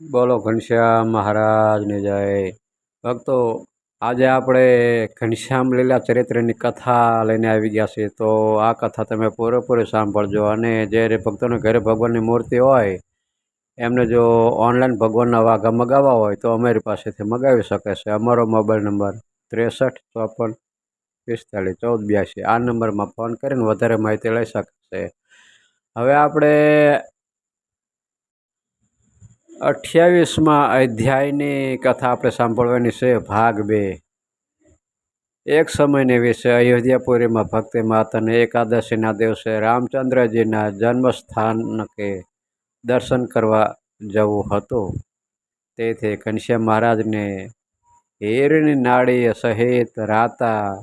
બોલો ઘનશ્યામ મહારાજની જય. ભક્તો, આજે આપણે ઘનશ્યામ લીલા ચરિત્રની કથા લઈને આવી ગયા છીએ. તો આ કથા તમે પૂરેપૂરી સાંભળજો અને જે ભક્તોને ઘરે ભગવાનની મૂર્તિ હોય, એમને જો ઓનલાઈન ભગવાનના વાઘા મગાવવા હોય, તો અમારી પાસેથી મગાવી શકે છે. અમારો મોબાઈલ નંબર ત્રેસઠ, ચોપન, પિસ્તાલીસ, ચૌદ, બ્યાસી. આ નંબરમાં ફોન કરીને વધારે માહિતી લઈ શકશે હવે આપણે અઠ્યાવીસમાં અધ્યાયની કથા આપણે સાંભળવાની છે, ભાગ બે. એક સમયને વિશે અયોધ્યાપુરીમાં ભક્તિ માતાને એકાદશીના દિવસે રામચંદ્રજીના જન્મસ્થાનકે દર્શન કરવા જવું હતું. તેથી ઘનશ્યામ મહારાજને હીરની નાળી સહિત રાતા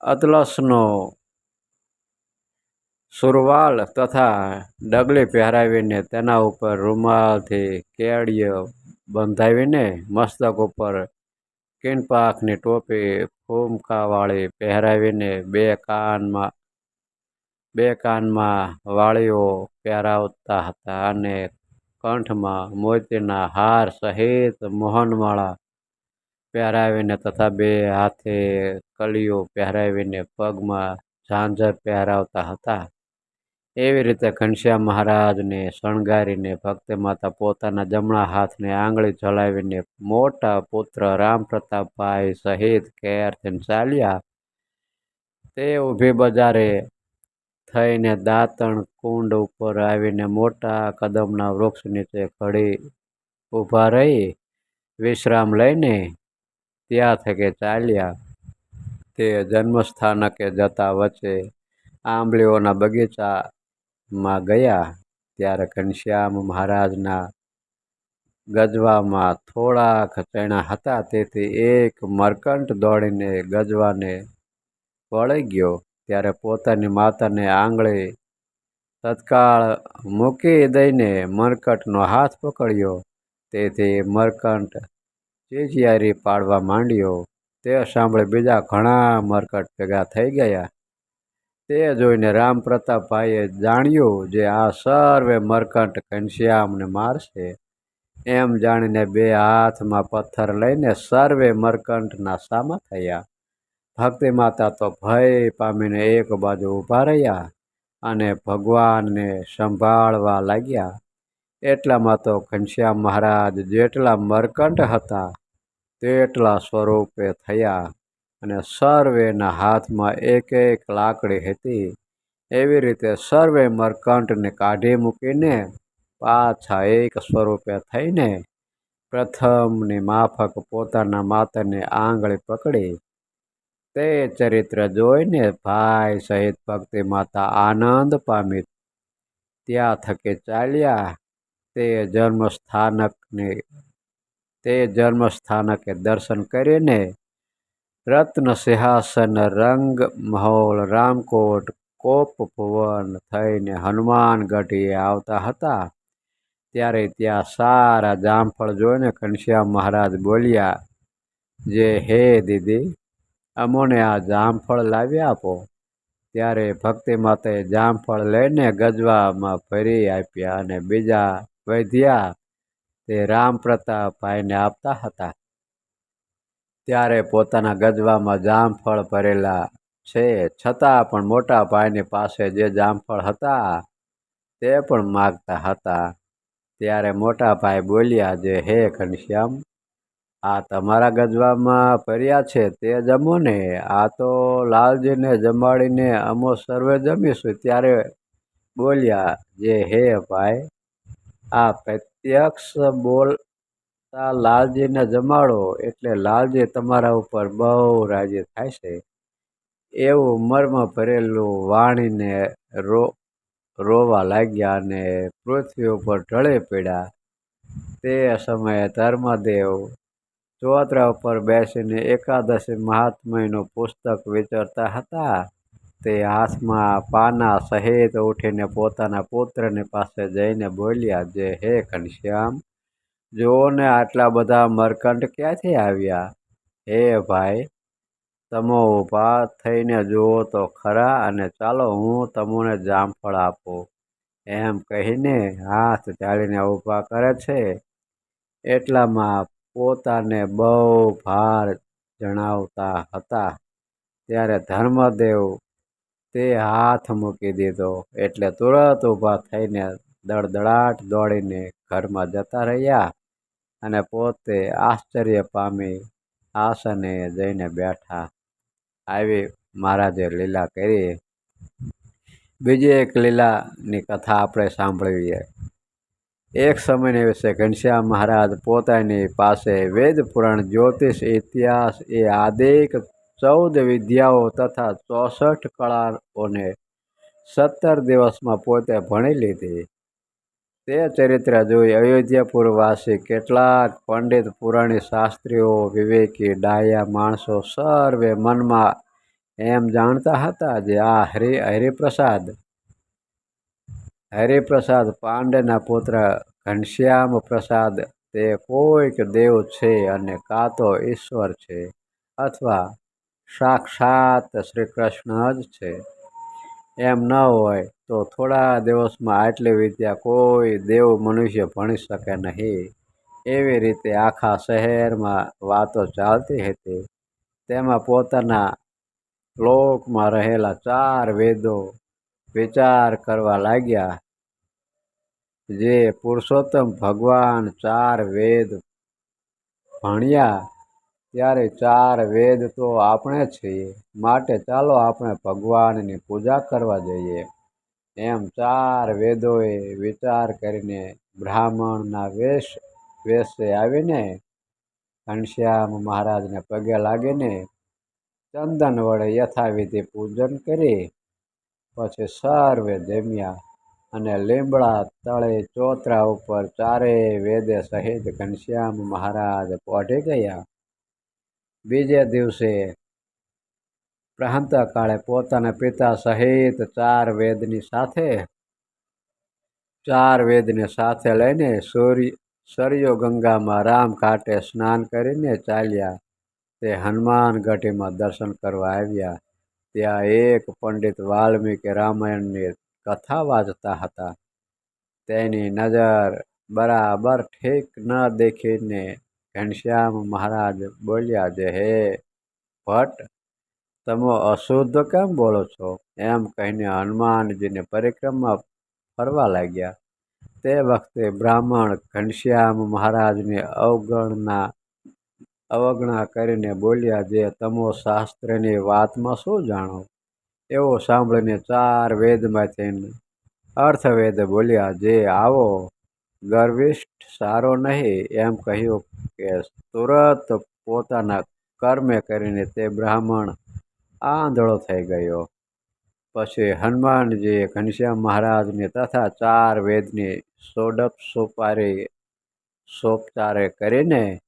અતલસનો સુરવાલ તથા ડગલી પહેરાવીને તેના ઉપર રૂમાલથી કેળીઓ બંધાવીને મસ્તક ઉપર કિનપાખની ટોપી ફૂમકાવાળી પહેરાવીને બે કાનમાં બે કાનમાં વાળીઓ પહેરાવતા હતા અને કંઠમાં મોતીના હાર સહિત મોહનમાળા પહેરાવીને તથા બે હાથે કલીઓ પહેરાવીને પગમાં ઝાંઝર પહેરાવતા હતા. એવી રીતે ઘનશ્યામ મહારાજને શણગારીને ભક્તિ માતા પોતાના જમણા હાથને આંગળી ચલાવીને મોટા પુત્ર રામ પ્રતાપભાઈ સહિત કેરથી ચાલ્યા. તે ઊભી બજારે થઈને દાંતણ કુંડ ઉપર આવીને મોટા કદમના વૃક્ષ નીચે ઘડી ઊભા રહી, વિશ્રામ લઈને ત્યાં થકે ચાલ્યા. તે જન્મસ્થાનકે જતા વચ્ચે આંબલીઓના બગીચા માં ગયા ત્યારે ઘનશ્યામ મહારાજના ગજવામાં થોડાક ચણા હતા. તેથી એક મરકંટ દોડીને ગજવાને વળી ગયો. ત્યારે પોતાની માતાને આંગળી તત્કાળ મૂકી દઈને મરકટનો હાથ પકડ્યો. તેથી મરકંટ ચીચિયારી પાડવા માંડ્યો. તે સાંભળે બીજા ઘણા મરકટ ભેગા થઈ ગયા. તે જોઈને રામ પ્રતાપભાઈએ જાણ્યું જે આ સર્વે મરકટ ઘનશ્યામને મારશે. એમ જાણીને બે હાથમાં પથ્થર લઈને સર્વે મરકંટના સામા થયા. ભક્તિ માતા તો ભય પામીને એક બાજુ ઊભા રહ્યા અને ભગવાનને સંભાળવા લાગ્યા. એટલામાં તો ઘનશ્યામ મહારાજ જેટલા મરકંઠ હતા, તેટલા સ્વરૂપે થયા. અને સર્વેના હાથમાં એક એક લાકડી હતી. એવી રીતે સર્વે મરકંટને કાઢી મૂકીને પાછા એક સ્વરૂપે થઈને પ્રથમની માફક પોતાના માતાને આંગળી પકડી તે ચરિત્ર જોઈને ભાઈ સહિત ભક્તિ માતા આનંદ પામી. ત્યાં થકે ચાલ્યા તે જન્મસ્થાનકને, તે જન્મસ્થાનકે દર્શન કરીને રત્ન સિંહાસન રંગ મહોલ રામકોટ કોપ ભુવન થઈને હનુમાનગઢીએ આવતા હતા. ત્યારે ત્યાં સારા જામફળ જોઈને ઘનશ્યામ મહારાજ બોલ્યા, જે હે દીદી, અમોને આ જામફળ લાવી આપો. ત્યારે ભક્તિ માતાએ જામફળ લઈને ગજવામાં ભરી આપ્યા અને બીજા વૈધ્યા તે રામ પ્રતાપભાઈને આપતા હતા. ત્યારે પોતાના ગજવામાં જામફળ ભરેલા છે. છતાં પણ મોટા ભાઈની પાસે જે જામફળ હતા, તે પણ માગતા હતા. ત્યારે મોટા ભાઈ બોલ્યા, જે હે ઘનશ્યામ, આ તમારા ગજવામાં ભર્યા છે તે જમો ને. આ તો લાલજીને જમાડીને અમો સર્વે જમીશું. ત્યારે બોલ્યા, જે હે ભાઈ, આ પ્રત્યક્ષ બોલતા લાલજીને જમાડો એટલે લાલજી તમારા ઉપર બહુ રાજી થાય છે. એવું મર્મ ભરેલું વાણીને રો, રોવા લાગ્યા અને પૃથ્વી ઉપર ઢળે પડ્યા. તે સમયે ધર્મદેવ ચોતરા ઉપર બેસીને એકાદશી મહાત્મયનું પુસ્તક વિચારતા હતા. તે હાથમાં પાના સહિત ઉઠીને પોતાના પુત્રની પાસે જઈને બોલ્યા, જે હે ઘનશ્યામ જુઓ ને આટલા બધા મરકંટ ક્યાંથી આવ્યા? હે ભાઈ, તમો ઊભા થઈને જુઓ તો ખરા અને ચાલો હું તમને જામફળ આપું. એમ કહીને હાથ ચાલીને ઊભા કરે છે. એટલામાં પોતાને બહુ ભાર જણાવતા હતા. ત્યારે ધર્મદેવ તે હાથ મૂકી દીધો એટલે તુરત ઊભા થઈને દળદળાટ દોડીને ઘરમાં જતા રહ્યા. અને પોતે આશ્ચર્ય પામી આસને જઈને બેઠા. આવી મહારાજે લીલા કરી. બીજી એક લીલાની કથા આપણે સાંભળવીએ એક સમયની વિશે ઘનશ્યામ મહારાજ પોતાની પાસે વેદ પુરાણ, જ્યોતિષ, ઇતિહાસ, એ આદિક ચૌદ વિદ્યાઓ તથા ચોસઠ કળાઓને સત્તર દિવસમાં પોતે ભણી લીધી. તે ચરિત્ર જોઈ અયોધ્યાપુરવાસી કેટલાક પંડિત પુરાણી શાસ્ત્રીઓ, વિવેકી, ડાયા માણસો સર્વે મનમાં એમ જાણતા હતા જે આ હરિ, હરિપ્રસાદ હરિપ્રસાદ પાંડેના પુત્ર ઘનશ્યામ પ્રસાદ તે કોઈક દેવ છે અને કાં તો ઈશ્વર છે અથવા સાક્ષાત શ્રી કૃષ્ણ જ છે. એમ ન હોય તો થોડા દિવસમાં આટલી વિદ્યા કોઈ દેવ મનુષ્ય ભણી શકે નહીં. એવી રીતે આખા શહેરમાં વાતો ચાલતી હતી. તેમાં પોતાના લોકમાં રહેલા ચાર વેદો વિચાર કરવા લાગ્યા. જે પુરુષોત્તમ ભગવાન ચાર વેદ ભણ્યા, ત્યારે ચાર વેદ તો આપણે છીએ. માટે ચાલો આપણે ભગવાનની પૂજા કરવા જઈએ. એમ ચાર વેદોએ વિચાર કરીને બ્રાહ્મણના વેશ, વેશે આવીને ઘનશ્યામ મહારાજને પગે લાગીને ચંદન વડે યથાવિધિ પૂજન કરી, પછી સર્વે જમ્યા અને લીમડા તળે ચોતરા ઉપર ચારે વેદે સહિત ઘનશ્યામ મહારાજ પહોંચી ગયા. બીજે દિવસે પ્રાંતકાળે પોતાના પિતા સહિત ચાર વેદની સાથે, ચાર વેદને સાથે લઈને સૂર્ય સરયો ગંગામાં રામ કાંઠે સ્નાન કરીને ચાલ્યા. તે હનુમાન ગઢીમાં દર્શન કરવા આવ્યા. ત્યાં એક પંડિત વાલ્મીકી રામાયણની કથા વાંચતા હતા. તેની નજર બરાબર ઠીક ન દેખીને ઘનશ્યામ મહારાજ બોલ્યા, જે હે ભટ્ટ તમે અશુદ્ધ કેમ બોલો છો? એમ કહીને હનુમાનજીને પરિક્રમા ફરવા લાગ્યા. તે વખતે બ્રાહ્મણ ઘનશ્યામ મહારાજની અવગણના, અવગણા કરીને બોલ્યા, જે તમો શાસ્ત્રની વાતમાં શું જાણો? એવો સાંભળીને ચાર વેદમાંથી અર્થવેદ બોલ્યા, જે આવો, ગર્વિષ્ઠ સારો નહીં. એમ કહ્યું કે, તુરત પોતાના કર્મે કરીને તે બ્રાહ્મણ આંધળો થઈ ગયો. પછી હનુમાનજીએ ઘનશ્યામ મહારાજને તથા ચાર વેદની સોડપ સોપારી સોપચારે કરીને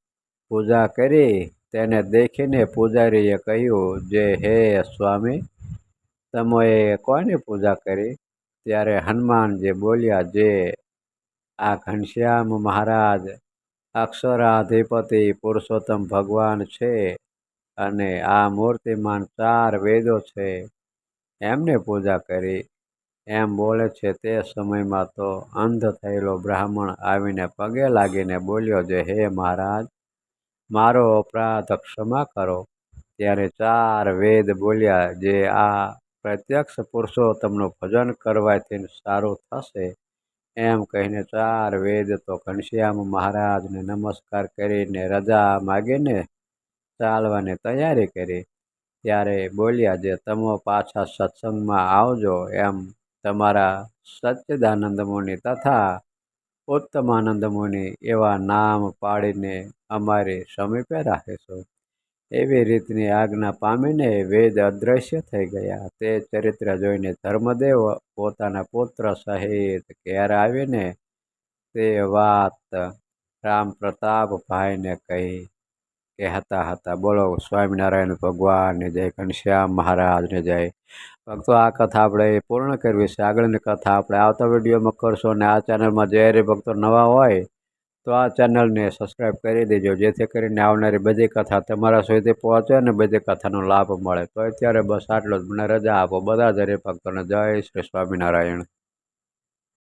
પૂજા કરી તેને દેખીને પૂજારીએ કહ્યું, જે હે સ્વામી, તમોએ કોની પૂજા કરી? ત્યારે હનુમાનજી બોલ્યા, જે આ ઘનશ્યામ મહારાજ અક્ષરાધિપતિ પુરુષોત્તમ ભગવાન છે અને આ મૂર્તિમાન ચાર વેદો છે. એમને પૂજા કરી. એમ બોલે છે, તે સમયમાં તો અંધ થયેલો બ્રાહ્મણ આવીને પગે લાગીને બોલ્યો જે હે મહારાજ, મારો અપરાધ ક્ષમા કરો. ત્યારે ચાર વેદ બોલ્યા જે આ પ્રત્યક્ષ પુરુષોત્તમનું ભજન કરવાથી સારું થશે. એમ કહીને ચાર વેદ તો ઘનશ્યામ મહારાજને નમસ્કાર કરીને રજા માગીને ચાલવાની તૈયારી કરી. ત્યારે બોલ્યા, જે તમે પાછા સત્સંગમાં આવજો એમ તમારા સચ્ચિદાનંદ મુનિ તથા ઉત્તમાનંદ મુનિ એવા નામ પાડીને અમારી સમીપે રાખીશું એવી રીતની આજ્ઞા પામીને વેદ અદ્રશ્ય થઈ ગયા. તે ચરિત્ર જોઈને ધર્મદેવ પોતાના પુત્ર સહિત ઘેર આવીને તે વાત રામ પ્રતાપભાઈને કહી કહેતા હતા બોલો, સ્વામિનારાયણ ભગવાનને જય ઘનશ્યામ મહારાજને જય. ભક્તો, આ કથા આપણે પૂર્ણ કરવી છે. આગળની કથા આપણે આવતા વિડીયોમાં કરશો અને આ ચેનલમાં જે ભક્તો નવા હોય, તો આ ચેનલને સબસ્ક્રાઈબ કરી દેજો, જેથી કરીને આવનારી બધી કથા તમારા સુધી પહોંચે અને બધી કથાનો લાભ મળે. તો અત્યારે બસ આટલો જ. મને રજા આપો. બધા જ હરિભક્તોને જય શ્રી સ્વામિનારાયણ.